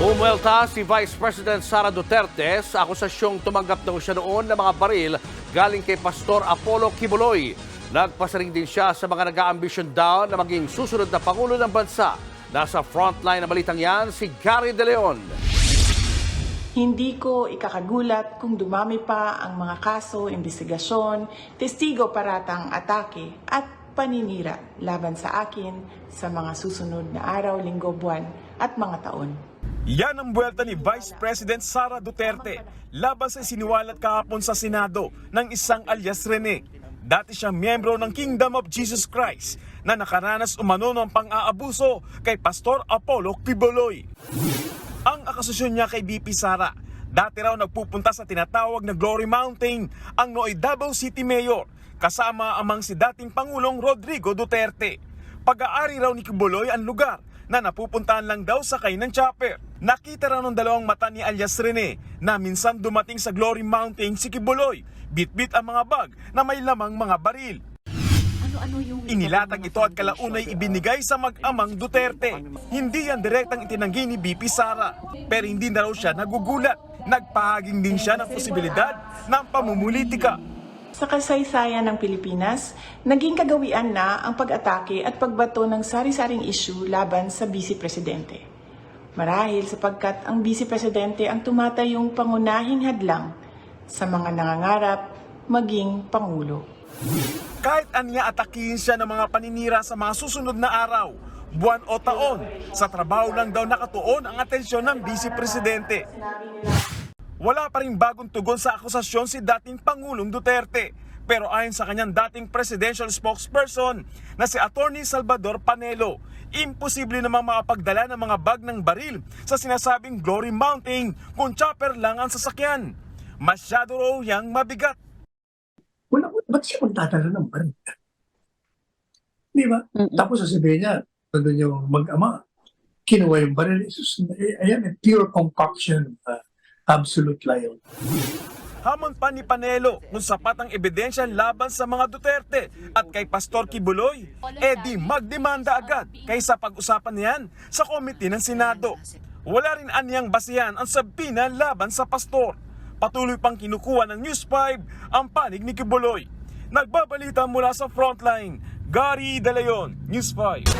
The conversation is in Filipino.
Umuelta si Vice President Sara Duterte sa akusasyong tumanggap daw siya noon ng mga baril galing kay Pastor Apollo Kibuloy. Nagpasaring din siya sa mga nag-aambisyon daw na maging susunod na Pangulo ng Bansa. Nasa frontline na balitang yan si Gary De Leon. Hindi ko ikakagulat kung dumami pa ang mga kaso, investigasyon, testigo paratang atake at paninira laban sa akin sa mga susunod na araw, linggo, buwan at mga taon. Yan ang buwelta ni Vice President Sara Duterte laban sa siniwalat kahapon sa Senado ng isang alias Rene. Dati siyang miyembro ng Kingdom of Jesus Christ na nakaranas umano ng pang-aabuso kay Pastor Apollo Kibuloy. Ang akasosyon niya kay BP Sara, dati raw nagpupunta sa tinatawag na Glory Mountain ang nooy Davao City Mayor kasama amang si dating Pangulong Rodrigo Duterte. Pag-aari raw ni Kibuloy ang lugar na napupuntahan lang daw sakay ng chopper. Nakita raw ng dalawang mata ni alias Rene na minsan dumating sa Glory Mountain si Kibuloy, bitbit ang mga bag na may lamang mga baril. Inilatag ito at kalaunay ibinigay sa mag-amang Duterte. Hindi yan direktang itinanggi ni BP Sara. Pero hindi na raw siya nagugulat. Nagpahaging din siya ng posibilidad ng pamumulitika. Sa kasaysayan ng Pilipinas, naging kagawian na ang pag-atake at pagbato ng sari-saring issue laban sa Vice Presidente. Marahil sapagkat ang Vice Presidente ang tumatayong pangunahing hadlang sa mga nangangarap maging Pangulo. Kahit anya atakihin siya ng mga paninira sa mga susunod na araw, buwan o taon, sa trabaho lang daw nakatuon ang atensyon ng Vice Presidente. Wala pa rin bagong tugon sa akusasyon si dating Pangulong Duterte. Pero ayon sa kanyang dating presidential spokesperson na si Attorney Salvador Panelo, imposible namang makapagdala ng mga bag ng baril sa sinasabing Glory Mountain kung chopper lang ang sasakyan. Masyado raw yang mabigat. Wala, ba't siya magdadala ng baril? Di ba? Mm-mm. Tapos sasabihin niya, nandun yung mag-ama, kinuha yung baril. Ayan, eh, pure concoction, uh, absolute lie. Hamon pa ni Panelo kung sapat ang ebidensya laban sa mga Duterte at kay Pastor Kibuloy, eh magdemanda agad kaysa pag-usapan niyan sa komite ng Senado. Wala rin anyang basihan ang sabina laban sa pastor. Patuloy pang kinukuha ng News 5 ang panig ni Kibuloy. Nagbabalita mula sa frontline, Gary De Leon, News 5.